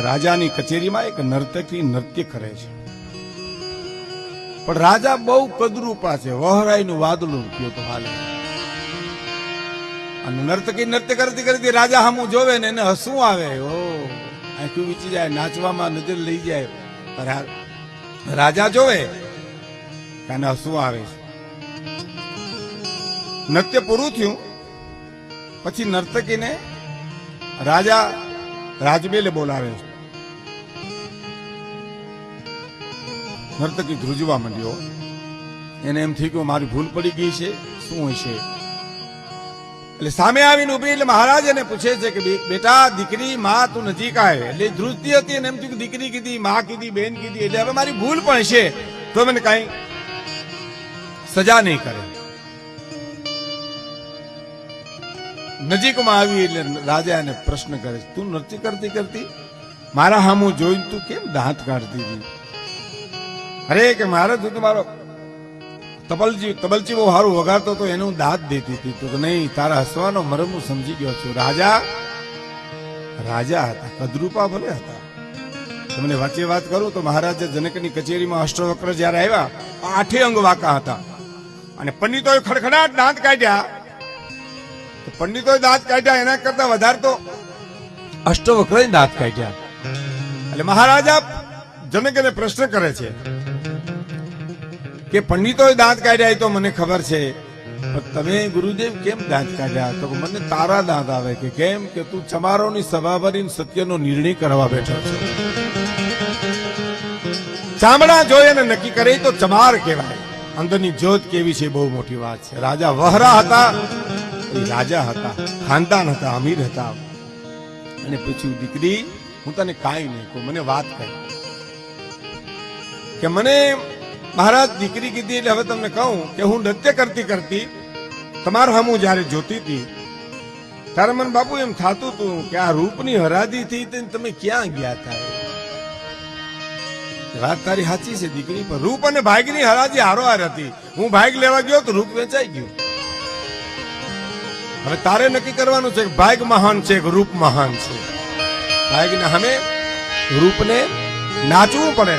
રાજાની કચેરીમાં એક નર્તકી નૃત્ય કરે છે. પણ રાજા બહુ કદરૂપા છે વહરાઈનું વાદળું કયો તો હાલે. અને નર્તકી નૃત્ય કરતી કરતી રાજા સામું જોવે ને એને હસવું આવે, ઓ, આખું વીચી જાય, નાચવામાં નજર લઈ જાય. રાજા જોવે એને હસવું આવે છે. નૃત્ય પૂરું થયું, પછી નર્તકીને રાજા રાજબેલે બોલાવે છે. નર્તકી ધ્રુજવા માંડ્યો. એને એમ થયું કે મારી ભૂલ પડી ગઈ છે, શું હશે એટલે સામે આવીને ઊભી એટલે મહારાજ એને પૂછે છે કે બેટા, દીકરી માં તું નજીક આવે એટલે ધ્રુજતી હતી અને એમ થયું કે દીકરી કીધી, માં કીધી, બેન કીધી. એટલે હવે મારી ભૂલ પણ છે. તો મને કઈ સજા નહીં કરે. નજીકમાં આવી એટલે રાજા એને પ્રશ્ન કરે તું નૃત્ય કરતી કરતી મારા હામું જોઈને તું કેમ દાંત કાઢતી હતી? અરે કે મારે તું તમારો મારો તબલજી તબલચી બહુ સારું વગાડતો તો એનું દાંત દેતી હતી. તો કે નહીં, તારા હસવાનો મરમ હું સમજી ગયો છું. રાજા? રાજા હતા, કદરૂપા ભલે હતા. તમને વચ્ચે વાત કરું તો મહારાજા જનકની કચેરીમાં અષ્ટવક્ર જ્યારે આવ્યા આઠે અંગ વાકા હતા. અને પંડિતોએ ખડખડાટ દાંત કાઢ્યા. પંડિતોએ દાંત કાઢ્યા, એના કરતા વધારે તો અષ્ટવક્ર દાંત કાઢ્યા. એટલે મહારાજા જનકને પ્રશ્ન કરે છે કે પંડિતોએ દાંત કાઢ્યા તો મને ખબર છે. તમે ગુરુદેવ કેમ દાંત કાઢ્યા? તો મને તારા દાંત આવે કે કેમ? કે તું ચમારોની સભા ભરીને સત્યનો નિર્ણય કરવા બેઠો છો. ચામડા જોઈ અને નક્કી કરે તો ચમાર કહેવાય. અંદરની જ્યોત કેવી છે બહુ મોટી વાત છે. રાજા વહરા હતા રાજા હતા, ખાનદાન હતા, અમીર હતા. અને પૂછ્યું, દીકરી, હું તને કાંઈ નહીં કહું, મને વાત કહી કે મને મહારાજ દીકરી કીધી એટલે હવે તમને કહું કે હું નૃત્ય કરતી કરતી તમારું હમું જયારે જોતી હતી, ત્યારે મને બાપુ એમ થતું હતું કે આ રૂપની હરાદી થી તમે ક્યાં ગયા હતા વાત તારી સાચી છે દીકરી, પણ રૂપ અને ભાગની હરાજી હારો હાર હતી. હું ભાગ લેવા ગયો તો રૂપ વેચાઈ ગયું. હવે તારે નક્કી કરવાનું છે કે ભાગ મહાન છે કે રૂપ મહાન છે? ભાગને અમે રૂપને નાચવું પડે.